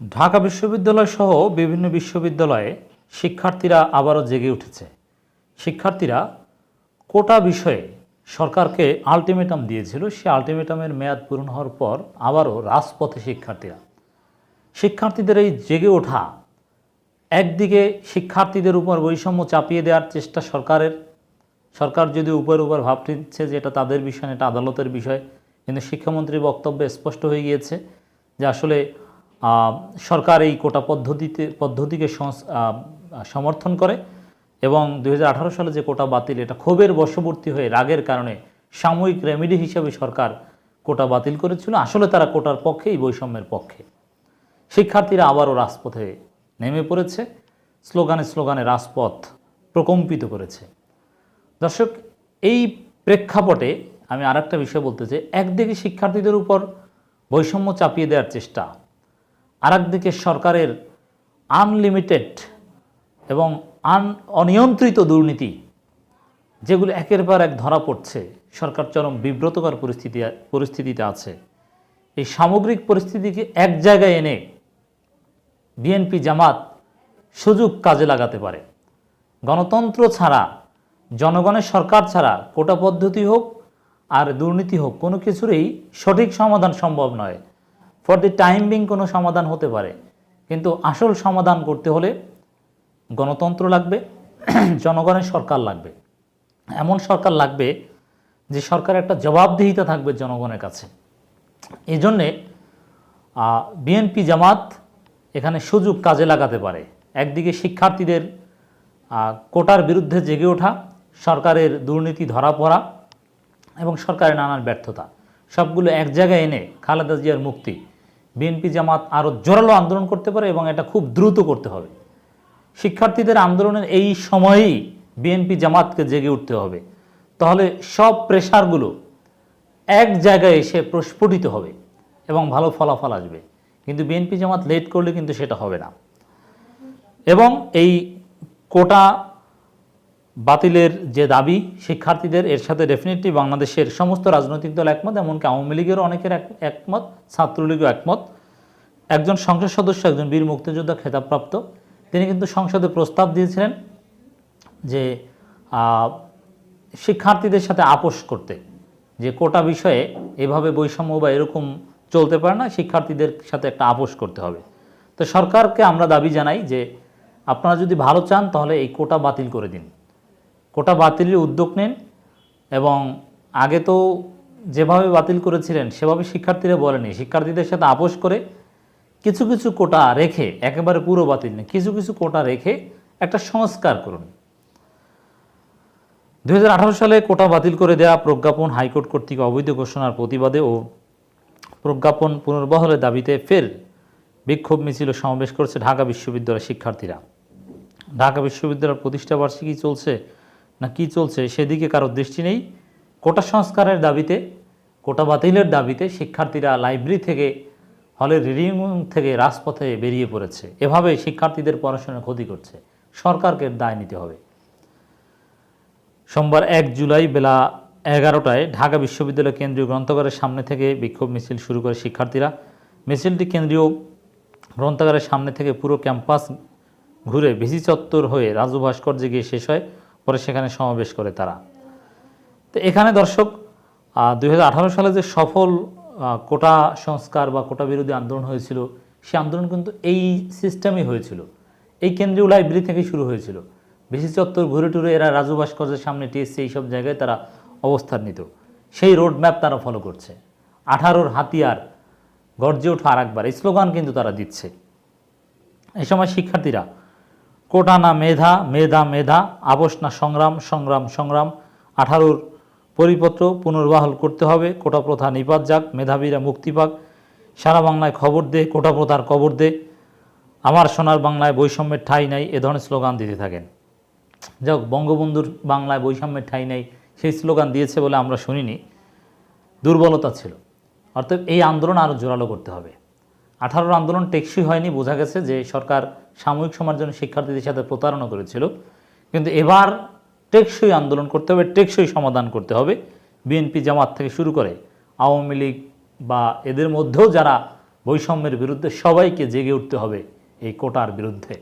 ঢাকা বিশ্ববিদ্যালয় সহ বিভিন্ন বিশ্ববিদ্যালয়ে শিক্ষার্থীরা আবারও জেগে উঠেছে। শিক্ষার্থীরা কোটা বিষয়ে সরকারকে আলটিমেটাম দিয়েছিল। সেই আলটিমেটামের মেয়াদ পূরণ হওয়ার পর আবারও রাজপথে শিক্ষার্থীরা। শিক্ষার্থীদের এই জেগে ওঠা, একদিকে শিক্ষার্থীদের উপর বৈষম্য চাপিয়ে দেওয়ার চেষ্টা সরকারের। সরকার যদি উপর উপর ভাবছে যে এটা তাদের বিষয় এটা আদালতের বিষয়, কিন্তু শিক্ষামন্ত্রীর বক্তব্যে স্পষ্ট হয়ে গিয়েছে যে আসলে সরকার এই কোটা পদ্ধতিতে, পদ্ধতিকে সমর্থন করে এবং দু হাজার আঠারো সালে যে কোটা বাতিল, এটা ক্ষোভের বশবর্তী হয়ে রাগের কারণে সাময়িক রেমেডি হিসেবে সরকার কোটা বাতিল করেছিল। আসলে তারা কোটার পক্ষে এই বৈষম্যের পক্ষে। শিক্ষার্থীরা আবারও রাজপথে নেমে পড়েছে। স্লোগানে স্লোগানে রাজপথ প্রকম্পিত করেছে। দর্শক, এই প্রেক্ষাপটে আমি আরেকটা বিষয় বলতে চাই। একদিকে শিক্ষার্থীদের উপর বৈষম্য চাপিয়ে দেওয়ার চেষ্টা আরেকদিকে সরকারের আনলিমিটেড এবং আন অনিয়ন্ত্রিত দুর্নীতি, যেগুলো একের পর এক ধরা পড়ছে, সরকার চরম বিব্রতকর পরিস্থিতি, পরিস্থিতিতে আছে। এই সামগ্রিক পরিস্থিতিকে এক জায়গায় এনে বিএনপি জামাত সুযোগ কাজে লাগাতে পারে। গণতন্ত্র ছাড়া, জনগণের সরকার ছাড়া কোটা পদ্ধতি হোক আর দুর্নীতি হোক, কোনো কিছুরই সঠিক সমাধান সম্ভব নয়। ফর দি টাইম বিং কোনো সমাধান হতে পারে। কিন্তু আসল সমাধান করতে হলে গণতন্ত্র লাগবে, জনগণের সরকার লাগবে। এমন সরকার লাগবে যে সরকার একটা জবাবদিহিতা থাকবে জনগণের কাছে। এই জন্যে বিএনপি জামাত এখানে সুযোগ কাজে লাগাতে পারে। একদিকে শিক্ষার্থীদের কোটার বিরুদ্ধে জেগে ওঠা, সরকারের দুর্নীতি ধরা পড়া এবং সরকারের নানান ব্যর্থতা। সবগুলো এক জায়গায় এনে খালেদা জিয়ার মুক্তি। বিএনপি জামাত আরও জোরালো আন্দোলন করতে পারে এবং এটা খুব দ্রুত করতে হবে। শিক্ষার্থীদের আন্দোলনের এই সময়েই বিএনপি জামাতকে জেগে উঠতে হবে। তাহলে সব প্রেশারগুলো এক জায়গায় এসে প্রস্ফুটিত হবে এবং ভালো ফলাফল আসবে। কিন্তু বিএনপি জামাত লেট করলে কিন্তু সেটা হবে না। এবং এই কোটা বাতিলের যে দাবি, শিক্ষার্থীদের, এর সাথে ডেফিনেটলি বাংলাদেশের সমস্ত রাজনৈতিক দল একমত, এমনকি আওয়ামী লীগেরও অনেকের এক- একমত, ছাত্রলীগও একমত। একজন সংসদ সদস্য, একজন বীর মুক্তিযোদ্ধা, খেতাবপ্রাপ্ত, তিনি কিন্তু সংসদে প্রস্তাব দিয়েছিলেন যে শিক্ষার্থীদের সাথে আপোষ করতে, যে কোটা বিষয়ে এভাবে বৈষম্য বা এরকম চলতে পারে না, শিক্ষার্থীদের সাথে একটা আপোষ করতে হবে। তো সরকারকে আমরা দাবি জানাই যে, আপনারা যদি ভালো চান, তাহলে এই কোটা বাতিল করে দিন। কোটা বাতিলের উদ্যোগ নেন এবং আগে তো যেভাবে বাতিল করেছিলেন, সেভাবে শিক্ষার্থীরা বলেনি। শিক্ষার্থীদের সাথে আপোষ করে কিছু কিছু কোটা রেখে একেবারে পুরো বাতিল নেই কিছু কিছু কোটা রেখে একটা সংস্কার করুন। দু হাজার আঠারো সালে কোটা বাতিল করে দেওয়া প্রজ্ঞাপন হাইকোর্ট কর্তৃক অবৈধ ঘোষণার প্রতিবাদে ও প্রজ্ঞাপন পুনর্বহলের দাবিতে ফের বিক্ষোভ মিছিল সমাবেশ করছে ঢাকা বিশ্ববিদ্যালয়ের শিক্ষার্থীরা। ঢাকা বিশ্ববিদ্যালয়ের প্রতিষ্ঠাবার্ষিকী চলছে না কি চলছে, সেদিকে কারোর দৃষ্টি নেই। কোটা সংস্কারের দাবিতে, কোটা বাতিলের দাবিতে শিক্ষার্থীরা লাইব্রেরি থেকে, হলের রিডিং রুম থেকে রাজপথে বেরিয়ে পড়েছে। এভাবে শিক্ষার্থীদের পড়াশোনার ক্ষতি করছে। সরকারকে দায় নিতে হবে। সোমবার এক জুলাই বেলা এগারোটায় ঢাকা বিশ্ববিদ্যালয় কেন্দ্রীয় গ্রন্থাগারের সামনে থেকে বিক্ষোভ মিছিল শুরু করে শিক্ষার্থীরা। মিছিলটি কেন্দ্রীয় গ্রন্থাগারের সামনে থেকে পুরো ক্যাম্পাস ঘুরে ভিসি চত্বর হয়ে রাজু ভাস্কর্যে গিয়ে শেষ হয়। পরে সেখানে সমাবেশ করে তারা। তো এখানে দর্শক দুই হাজার আঠারো সালে যে সফল কোটা সংস্কার বা কোটা বিরোধী আন্দোলন হয়েছিল, সে আন্দোলন কিন্তু এই সিস্টেমই হয়েছিল। এই কেন্দ্রীয় লাইব্রেরি থেকে শুরু হয়েছিল। বেশি চত্বর ঘুরে টুরে এরা রাজু ভাস্কর্যের সামনে টিএসসি এইসব জায়গায় তারা অবস্থান নিত। সেই রোড ম্যাপ তারা ফলো করছে। আঠারোর হাতিয়ার গর্জে ওঠা আর একবার এই স্লোগান কিন্তু তারা দিচ্ছে। এই সময় শিক্ষার্থীরা কোটা না মেধা মেধা মেধা আবস না সংগ্রাম সংগ্রাম সংগ্রাম, আঠারোর পরিপত্র পুনর্বহাল করতে হবে কোটা প্রথা নিপাত যাক, মেধাবীরা মুক্তি পাক, সারা বাংলায় খবর দে কোটা প্রথার কবর দে, আমার সোনার বাংলায় বৈষম্যের ঠাঁই নাই, এ ধরনের স্লোগান দিতে থাকেন। যাক, বঙ্গবন্ধুর বাংলায় বৈষম্যের ঠাঁই নাই, সেই স্লোগান দিয়েছে বলে আমরা শুনিনি, দুর্বলতা ছিল, অর্থাৎ এই আন্দোলন আরও জোরালো করতে হবে। আঠারোর আন্দোলন টেকসই হয়নি, বোঝা গেছে যে সরকার সাময়িক সময়ের জন্য শিক্ষার্থীদের সাথে প্রতারণা করেছিল। কিন্তু এবার টেকসই আন্দোলন করতে হবে, টেকসই সমাধান করতে হবে। বিএনপি জামাত থেকে শুরু করে আওয়ামী লীগ বা এদের মধ্যেও যারা বৈষম্যের বিরুদ্ধে সবাইকে জেগে উঠতে হবে এই কোটার বিরুদ্ধে।